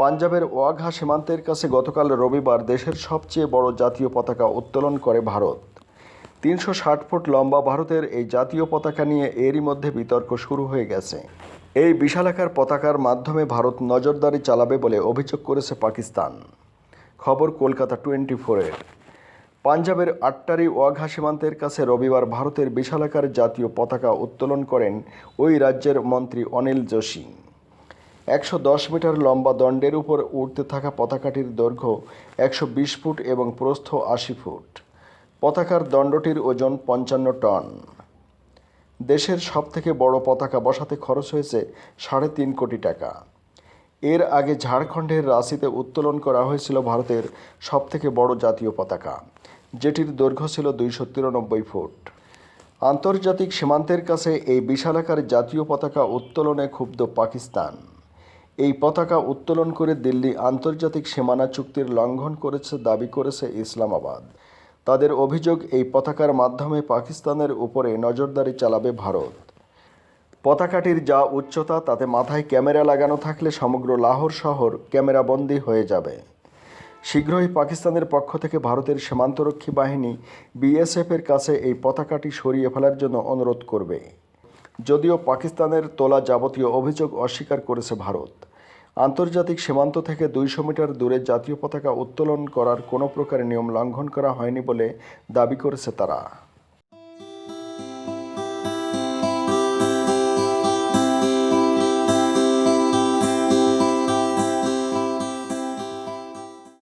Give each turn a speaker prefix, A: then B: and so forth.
A: পাঞ্জাবের ওয়াঘা সীমান্তের কাছে গতকাল রবিবার দেশের সবচেয়ে বড় জাতীয় পতাকা উত্তোলন করে ভারত। তিনশো ষাট ফুট লম্বা ভারতের এই জাতীয় পতাকা নিয়ে এরই মধ্যে বিতর্ক শুরু হয়ে গেছে। এই বিশালাকার পতাকার মাধ্যমে ভারত নজরদারি চালাবে বলে অভিযোগ করেছে পাকিস্তান। খবর কলকাতা টোয়েন্টি ফোরের পাঞ্জাবের আটটারি ওয়াঘা সীমান্তের কাছে রবিবার ভারতের বিশালাকার জাতীয় পতাকা উত্তোলন করেন ওই রাজ্যের মন্ত্রী অনিল যোশী। একশো দশ মিটার লম্বা দণ্ডের উপর উঠতে থাকা পতাকাটির দৈর্ঘ্য একশো বিশ ফুট এবং প্রস্থ আশি ফুট। পতাকার দণ্ডটির ওজন পঞ্চান্ন টন। দেশের সবথেকে বড় পতাকা বসাতে খরচ হয়েছে সাড়ে তিন কোটি টাকা। এর আগে ঝাড়খণ্ডের রাঁচিতে উত্তোলন করা হয়েছিল ভারতের সবথেকে বড় জাতীয় পতাকা, যেটির দৈর্ঘ্য ছিল দুইশো তিরানব্বই ফুট। আন্তর্জাতিক সীমান্তের কাছে এই বিশালাকার জাতীয় পতাকা উত্তোলনে ক্ষুব্ধ পাকিস্তান। এই পতাকা উত্তোলন করে দিল্লি আন্তর্জাতিক সীমানা চুক্তির লঙ্ঘন করেছে, দাবি করেছে ইসলামাবাদ। তাদের অভিযোগ, এই পতাকার মাধ্যমে পাকিস্তানের উপরে নজরদারি চালাবে ভারত। পতাকাটির যা উচ্চতা, তাতে মাথায় ক্যামেরা লাগানো থাকলে সমগ্র লাহোর শহর ক্যামেরাবন্দি হয়ে যাবে। শীঘ্রই পাকিস্তানের পক্ষ থেকে ভারতের সীমান্তরক্ষী বাহিনী বিএসএফের কাছে এই পতাকাটি সরিয়ে ফেলার জন্য অনুরোধ করবে। যদিও পাকিস্তানের তোলা যাবতীয় অভিযোগ অস্বীকার করেছে ভারত। আন্তর্জাতিক সীমান্ত থেকে দুইশো মিটার দূরে জাতীয় পতাকা উত্তোলন করার কোনো প্রকার নিয়ম লঙ্ঘন করা হয়নি বলে দাবি করেছে তারা।